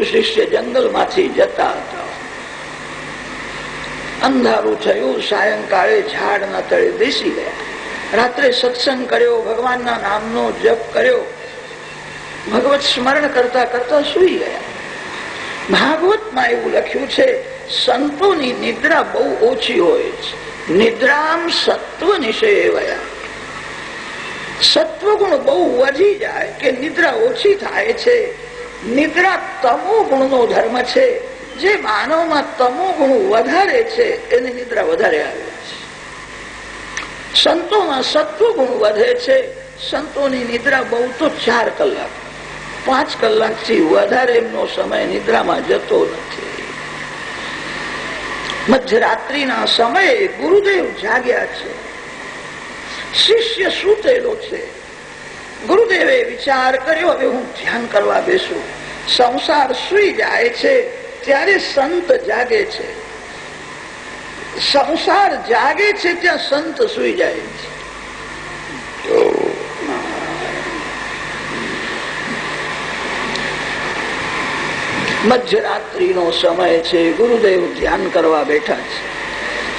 ગુરુ શિષ્ય જંગલમાંથી જતા હતા. અંધારું થયું, સાયંકાળે ઝાડના તળે બેસી ગયા. રાત્રે સત્સંગ કર્યો, ભગવાનના નામનો જપ કર્યો. ભગવત સ્મરણ કરતા કરતા સુઈ ગયા. ભાગવતમાં એવું લખ્યું છે, સંતોની નિદ્રા બહુ ઓછી હોય છે. નિદ્રામ સત્વ નિષેવયા. સત્વગુણ બહુ વધી જાય કે નિદ્રા ઓછી થાય છે નિદ્રા તમો ગુણનો ધર્મ છે. જે માનવમાં તમો ગુણ વધારે છે, એની નિદ્રા વધારે આવે છે. સંતોમાં સત્વ ગુણ વધે છે. સંતોની નિદ્રા બહુ તો ચાર કલાક. પાંચ કલાકથી વધારે એમનો સમય નિદ્રામાં જતો નથી. મધ્યરાત્રિના સમયે ગુરુદેવ જાગ્યા છે. શિષ્ય સૂતેલો છે. ગુરુદેવે વિચાર કર્યો, હવે હું ધ્યાન કરવા બેસું. સંસાર સુઈ જાય છે, ત્યારે સંત જાગે છે. સંસાર જાગે છે, ત્યાં સંત સુઈ જાય છે. મધ્યરાત્રિનો સમય છે, ગુરુદેવ ધ્યાન કરવા બેઠા છે.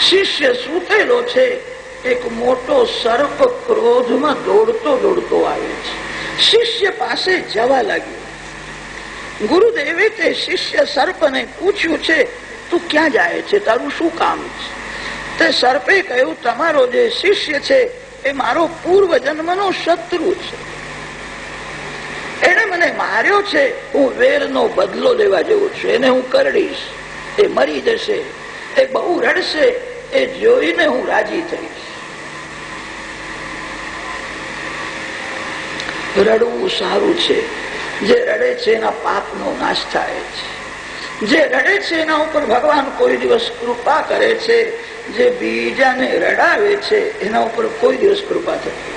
શિષ્ય સૂતેલો છે એક મોટો સર્પ ક્રોધમાં દોડતો દોડતો આવે છે. શિષ્ય પાસે જવા લાગ્યો. ગુરુદેવે તે શિષ્ય સર્પને પૂછ્યું છે, તું ક્યાં જાય છે? તારું શું કામ છે? તે સર્પે કહ્યું, તમારો જે શિષ્ય છે એ મારો પૂર્વ જન્મનો શત્રુ છે. એને મને માર્યો છે, હું વેરનો બદલો લેવા જેવો છું. એને હું કરડીશ. એ મરી જશે. એ બહુ રડશે. એ જોઈને હું રાજી થઈશ. રડવું સારું છે. જે રડે છે એના પાપનો નાશ થાય છે. જે રડે છે એના ઉપર ભગવાન કોઈ દિવસ કૃપા કરે છે. જે બીજાને રડાવે છે એના ઉપર કોઈ દિવસ કૃપા થતી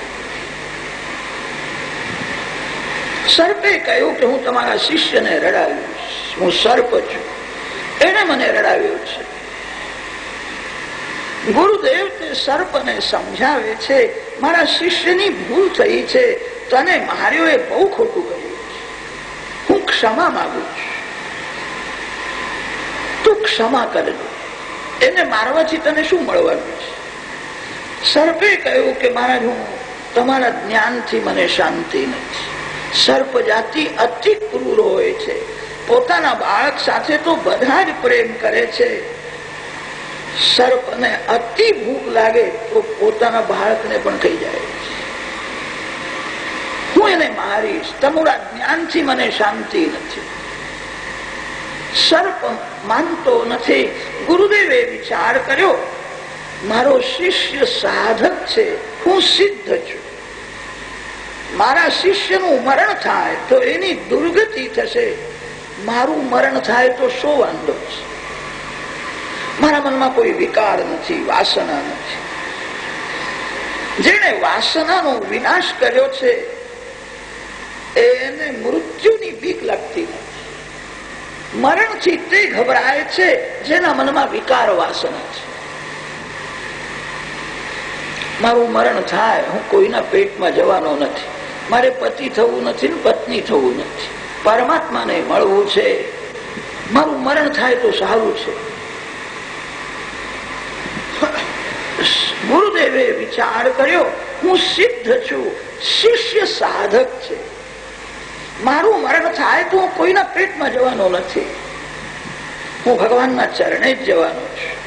સર્પે કહ્યું કે હું તમારા શિષ્યને રડાવીશ. હું સર્પ છું. એને મને રડાવ્યો છે. ગુરુદેવ તે સર્પને સમજાવે છે. મારા શિષ્યની ભૂલ થઈ છે. તને માર્યો એ બહુ ખોટું કર્યું હું ક્ષમા માંગુ છું. તું ક્ષમા કરજો એને મારવાથી તને શું મળવાનું છે? સર્પે કહ્યું કે મહારાજ, હું તમારા જ્ઞાનથી મને શાંતિ નથી. સર્પ જાતિ અતિ ક્રૂર હોય છે. પોતાના બાળક સાથે તો બધા જ પ્રેમ કરે છે. સર્પને અતિ ભૂખ લાગે તો પોતાના બાળકને પણ થઈ જાય હું એને મારીશ? તમારા જ્ઞાનથી મને શાંતિ નથી. સર્પ માનતો નથી. ગુરુદેવે વિચાર કર્યો, મારો શિષ્ય સાધક છે, હું સિદ્ધ છું. મારા શિષ્યનું મરણ થાય તો એની દુર્ગતિ થશે. મારું મરણ થાય તો શો વાંધો છે? મારા મનમાં કોઈ વિકાર નથી, વાસના નથી. જેને વાસનાનો વિનાશ કર્યો છે એને મૃત્યુની બીક લાગતી. નથી મરણથી તે ગભરાય છે, જેના મનમાં વિકાર વાસના છે. મારું મરણ થાય, હું કોઈના પેટમાં જવાનો નથી. મારે પતિ થવું નથી ને પત્ની થવું નથી. પરમાત્માને મળવું છે. મારું મરણ થાય તો સારું છે. ગુરુદેવે વિચાર કર્યો, હું સિદ્ધ છું, શિષ્ય સાધક છે. મારું મરણ થાય તો કોઈના પેટમાં જવાનો નથી. હું ભગવાનના ચરણે જ જવાનો છું.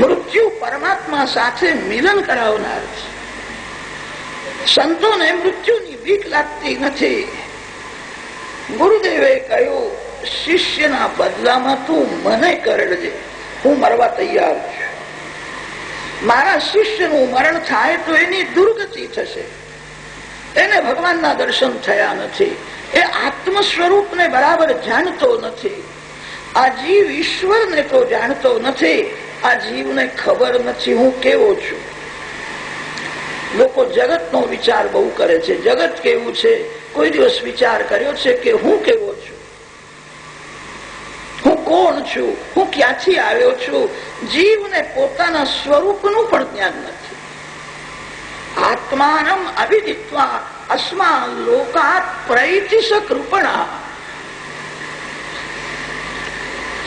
મૃત્યુ પરમાત્મા સાથે મિલન કરાવનાર છે. સંતોને મૃત્યુની બીક લાગતી નથી. ગુરુદેવે કહ્યું, શિષ્યના બદલામાં તું મને કરડજે. હું મરવા તૈયાર છું. મારા શિષ્યનું મરણ થાય તો એની દુર્ગતિ થશે. એને ભગવાનના દર્શન થયા નથી. એ આત્મ સ્વરૂપને બરાબર જાણતો નથી. આ જીવ ઈશ્વરને તો જાણતો નથી. આ જીવને ખબર નથી. હું કેવો છું? લોકો જગતનો વિચાર બહુ કરે છે. જગત કેવું છે? કોઈ દિવસ વિચાર કર્યો છે કે હું કેવો છું? હું કોણ છું? હું ક્યાંથી આવ્યો છું? જીવને પોતાના સ્વરૂપનું પણ જ્ઞાન નથી. આત્માનમ અવિદિત્વા અસ્મા લોકાત પ્રૈતિશ કૃપણા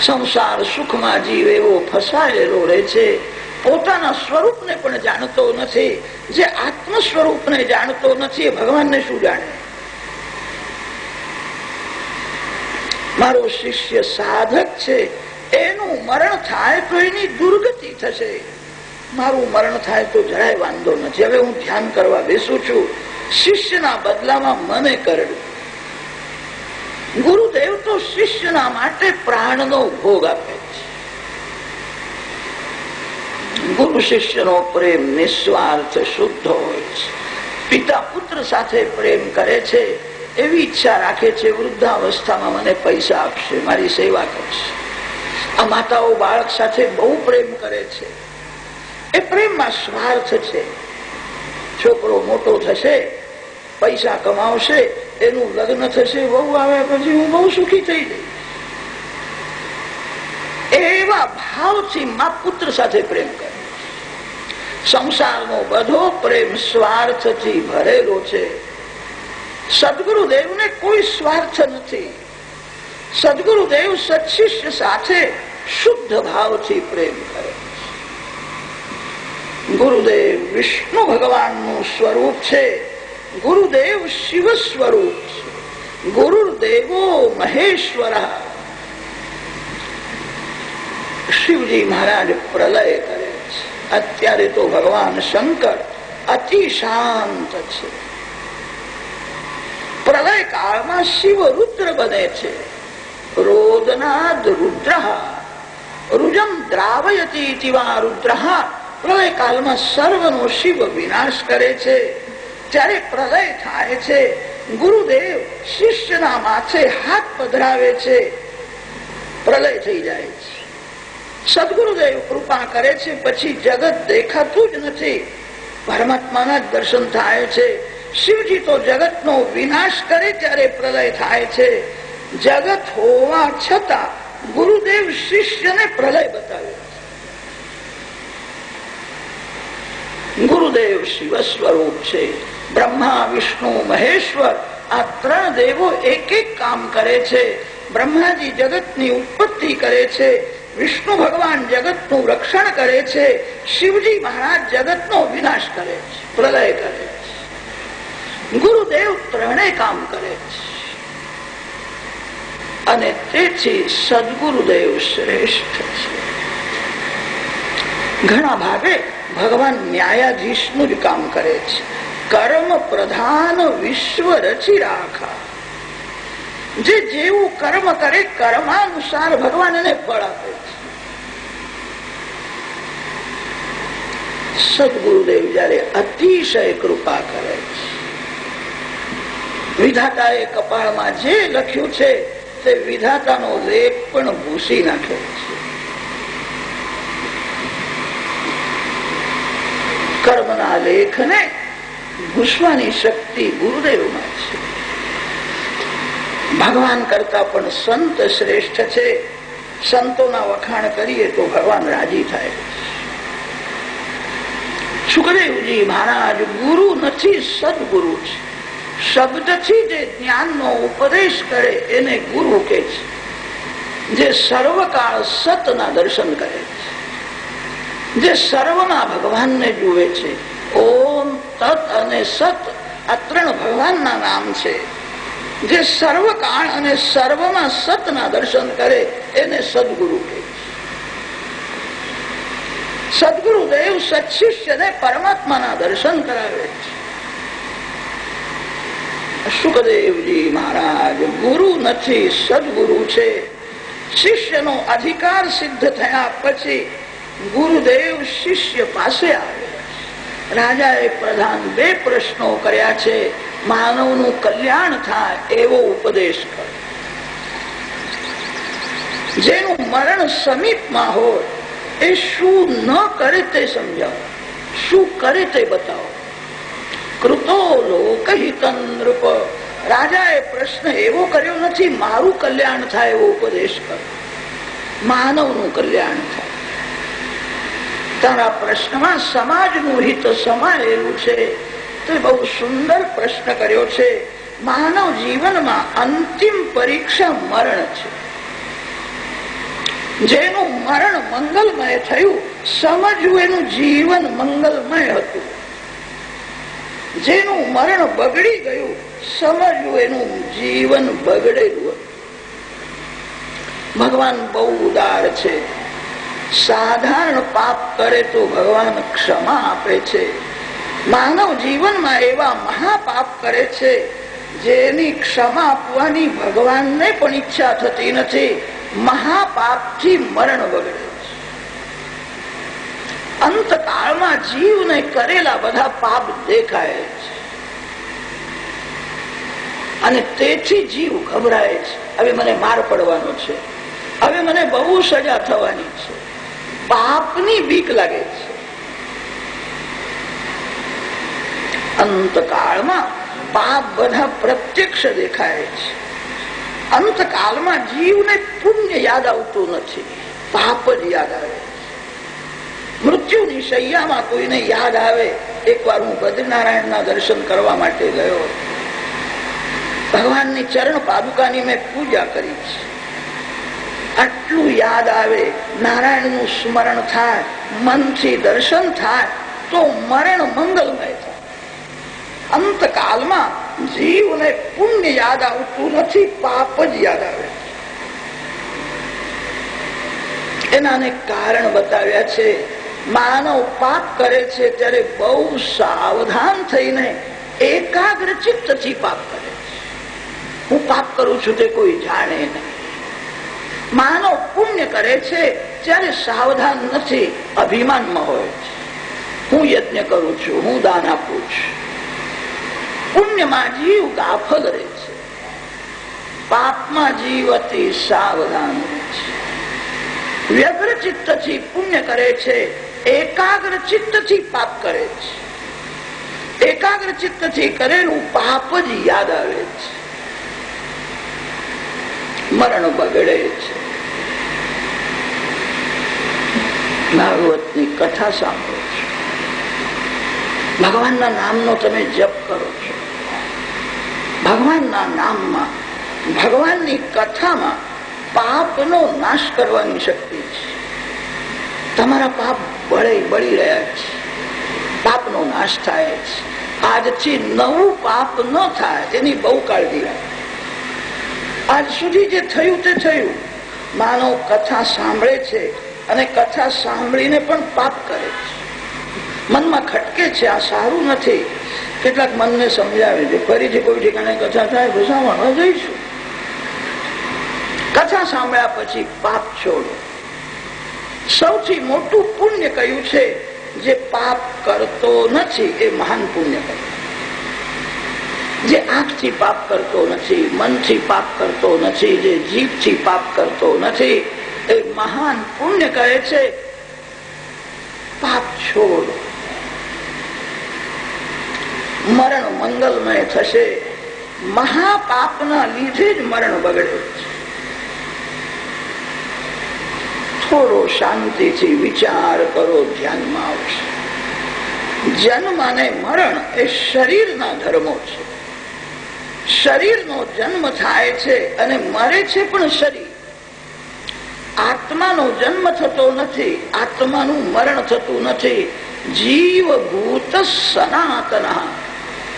સંસાર સુખમાં જીવ એવો ફસાયેલો રહે છે પોતાના સ્વરૂપને પણ જાણતો નથી. જે આત્મ સ્વરૂપને જાણતો નથી, એ ભગવાનને શું જાણે? મારો શિષ્ય સાધક છે. એનું મરણ થાય તો એની દુર્ગતિ થશે. મારું મરણ થાય તો જરાય વાંધો નથી. હવે હું ધ્યાન કરવા બેસું છું. શિષ્યના બદલામાં મને કરડું. ગુરુદેવ તો શિષ્યના માટે પ્રાણનો ભોગ આપે છે. ગુરુ શિષ્યનો પ્રેમ નિસ્વાર્થ શુદ્ધ હોય છે. પિતા પુત્ર સાથે પ્રેમ કરે છે. એવી ઈચ્છા રાખે છે, વૃદ્ધાવસ્થામાં મને પૈસા આપશે, મારી સેવા કરશે. આ માતાઓ બાળક સાથે બહુ પ્રેમ કરે છે. એ પ્રેમમાં સ્વાર્થ છે. છોકરો મોટો થશે, પૈસા કમાવશે, એનું લગ્ન થશે બહુ આવે પછી હું બહુ સુખી થઈ જઈશ. એવા ભાવથી મા પુત્ર સાથે પ્રેમ કરે. સંસારનો બધો પ્રેમ સ્વાર્થથી ભરેલો છે. સદગુરુદેવને કોઈ સ્વાર્થ નથી. સદગુરુદેવ સત્શિષ્ય સાથે શુદ્ધ ભાવથી પ્રેમ કરે. ગુરુદેવ વિષ્ણુ ભગવાનનું સ્વરૂપ છે. ગુરુદેવ શિવ સ્વરૂપ છે. ગુરુદેવો મહેશ્વર. શિવજી મહારાજ પ્રલય કરે છે. અત્યારે તો ભગવાન શંકર અતિ શાંત છે. પ્રલય કાળમાં શિવ રુદ્ર બને છે. રોદનાદ રુદ્ર. રુજમ દ્રાવયતી રુદ્ર પ્રલય કાળમાં સર્વનો શિવ વિનાશ કરે છે. જ્યારે પ્રલય થાય છે, ગુરુદેવ શિષ્યના માથે હાથ પધરાવે છે. પ્રલય થઈ જાય છે. સદગુરુદેવ કૃપા કરે છે, પછી જગત દેખાતું જ નથી. પરમાત્માના દર્શન થાય છે. શિવજી તો જગતનો વિનાશ કરે ત્યારે પ્રલય થાય છે. જગત હોવા છતાં ગુરુદેવ શિષ્યને પ્રલય બતાવ્યો ગુરુદેવ શિવ સ્વરૂપ છે. બ્રહ્મા, વિષ્ણુ, મહેશ્વર, આ ત્રણ દેવો એક એક કામ કરે છે. બ્રહ્માજી જગતની ઉત્પત્તિ કરે છે. વિષ્ણુ ભગવાન જગતનું રક્ષણ કરે છે. શિવજી મહારાજ જગતનો વિનાશ કરે છે, પ્રલય કરે છે. ગુરુદેવ ત્રણેય કામ કરે છે. અને તેથી સદગુરુદેવ શ્રેષ્ઠ છે. ઘણા ભાગે ભગવાન ન્યાયાધીશનું જ કામ કરે છે. કર્મ પ્રધાન વિશ્વ રચી રાખા. જે જેવું કર્મ કરે, કર્માનુસાર ભગવાન એને ફળ આપે છે. સદગુરુદેવ જયારે અતિશય કૃપા કરે છે. વિધાતા એ કપાળમાં જે લખ્યું છે, તે વિધાતાનો લેખ પણ ભૂસી નાખે છે. કર્મના લેખને ભૂસવાની શક્તિ ગુરુદેવમાં છે. ભગવાન કરતા પણ સંત શ્રેષ્ઠ છે. સંતોના વખાણ કરીએ તો ભગવાન રાજી થાય. સુખદેવજી મહારાજ ગુરુ નથી, સદગુરુ છે. શબ્દથી જે જ્ઞાનનો ઉપદેશ કરે એને ગુરુ કે છે. જે સર્વકાળ સતના દર્શન કરે છે. જે સર્વમાં ભગવાનને જુએ છે. ઓમ તત અને સત આ ત્રણ ભગવાનના નામ છે. જે સર્વકાળ અને સર્વમાં સતના દર્શન કરે, એને સદગુરુ કહે સદગુરુદેવ સત્શિષ્યને પરમાત્માના દર્શન કરાવે છે. સુખદેવજી મહારાજ, ગુરુ નથી, સદગુરુ છે. શિષ્યનો અધિકાર સિદ્ધ થયા પછી ગુરુદેવ શિષ્ય પાસે આવે. રાજાએ પ્રધાન બે પ્રશ્નો કર્યા છે, માનવનું કલ્યાણ થાય એવો ઉપદેશ કરો. જેનું મરણ સમીપમાં હોય, એ શું ન કરે તે સમજાવો. શું કરે તે બતાવો. કૃતો લોકહિતન નૃપ. રાજાએ પ્રશ્ન એવો કર્યો નથી, મારું કલ્યાણ થાય એવો ઉપદેશ કરો. માનવનું કલ્યાણ થાય. તારા પ્રશ્નમાં સમાજનું હિત સમાયેલું છે. તે બહુ સુંદર પ્રશ્ન કર્યો છે. માનવ જીવનમાં અંતિમ પરીક્ષા મરણ છે. જેનું મરણ મંગલમય થયું, સમજવું એનું જીવન મંગલમય હતું. જેનું મરણ બગડી ગયું, સમજવું એનું જીવન બગડેલું ભગવાન બહુ ઉદાર છે. સાધારણ પાપ કરે તો ભગવાન ક્ષમા આપે છે. માનવ જીવનમાં એવા મહાપાપ કરે છે, જેની ક્ષમા આપવાની ભગવાનને પણ ઈચ્છા થતી નથી. મહાપાપથી મરણ બગડે છે. અંતકાળમાં જીવને કરેલા બધા પાપ દેખાય છે. અને તેથી જીવ ગભરાય છે. હવે મને માર પડવાનો છે. હવે મને બહુ સજા થવાની છે. પાપની બીક લાગે છે. અંતકાળમાં પાપ બધા પ્રત્યક્ષ દેખાય છે. અંતકાળમાં જીવને પુણ્ય યાદ આવતું નથી, પાપ જ યાદ આવે મૃત્યુની શૈયામાં કોઈને યાદ આવે, એકવાર હું બદ્રનારાયણના દર્શન કરવા માટે ગયો. ભગવાનની ચરણ પાદુકાની મેં પૂજા કરી છે. આટલું યાદ આવે, નારાયણનું સ્મરણ થાય, મનથી દર્શન થાય, તો મરણ મંગલમય થાય. અંતકાલમાં જીવને પુણ્ય યાદ આવતું નથી, પાપ જ યાદ આવે. એના કારણ બતાવ્યા છે, માનવ પાપ કરે છે, ત્યારે બહુ સાવધાન થઈને એકાગ્ર ચિત્તથી પાપ કરે છે. હું પાપ કરું છું તે કોઈ જાણે નહીં. માનવ પુણ્ય કરે છે ત્યારે સાવધાન નથી, અભિમાનમાં હોય છે. હું યજ્ઞ કરું છું, હું દાન આપું છું. પુણ્યમાં જીવ ગાફલ રહે છે. પાપમાં જીવ અતિ સાવધાન છે. વ્યગ્ર ચિત્તથી પુણ્ય કરે છે, એકાગ્ર ચિત્તથી પાપ કરે છે. એકાગ્ર ચિત્તથી કરેલું પાપ જ યાદ આવે છે. મરણ બગડે છે. ભાગવતની કથા સાંભળો છો. ભગવાનના નામનો તમે જપ કરો છો. ભગવાનના નામમાં, ભગવાનની કથામાં પાપનો નાશ કરવાની શક્તિ છે. તમારા પાપ બળે બળી રહ્યા છે. પાપનો નાશ થાય છે. આજથી નવું પાપ ન થાય, તેની બહુ કાળજી રાખે. આજ સુધી જે થયું તે થયું. માનવ કથા સાંભળે છે. અને કથા સાંભળીને પણ પાપ કરે છે. મનમાં ખટકે છે, આ સારું નથી. કેટલાક મનને સમજાવે છે. ફરીથી કોઈ ઠેકાણે કથા થાય, ભૂસાવણમાં જઈશું. કથા સાંભળ્યા પછી પાપ છોડો. સૌથી મોટું પુણ્ય કયું છે, જે પાપ કરતો નથી, એ મહાન પુણ્ય કહ્યું જે આંખથી પાપ કરતો નથી, મનથી પાપ કરતો નથી, જે જીભથી પાપ કરતો નથી એ મહાન પુણ્ય કહે છે, પાપ છોડ. મરણ મંગલમય થશે. મહાપાપના લીધે જ મરણ બગડે થોડો શાંતિથી વિચાર કરો, ધ્યાનમાં આવશે. જન્મ અને મરણ એ શરીરના ધર્મો છે. શરીરનો જન્મ થાય છે અને મરે છે પણ શરીર. આત્માનો જન્મ થતો નથી, આત્માનું મરણ થતું નથી. જીવ ભૂત સનાતન.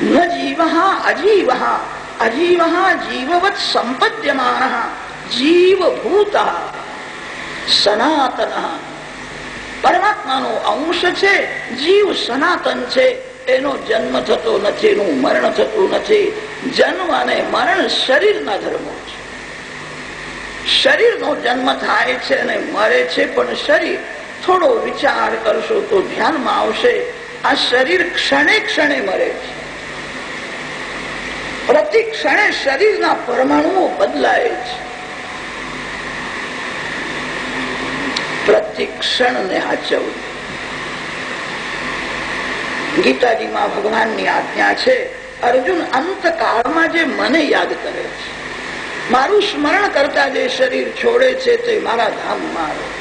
ન જીવ અજીવ અજીવ જીવવત સંપદ્યમાન. જીવ ભૂત સનાતન. પરમાત્માનો અંશ છે, જીવ સનાતન છે. એનો જન્મ થતો નથી, એનું મરણ થતું નથી. જન્મ અને મરણ શરીરના ધર્મો છે. શરીરનો જન્મ થાય છે અને મરે છે, પણ શરીર થોડો વિચાર કરશો તો ધ્યાનમાં આવશે, આ શરીર ક્ષણે ક્ષણે મરે છે. પ્રતિ ક્ષણે શરીરના પરમાણુઓ બદલાય છે. પ્રતિ ક્ષણને હાચવવું ગીતાજીમાં ભગવાનની આજ્ઞા છે, અર્જુન અંતકાળમાં જે મને યાદ કરે છે. મારું સ્મરણ કરતા જે શરીર છોડે છે તે મારા ધામમાં આવે.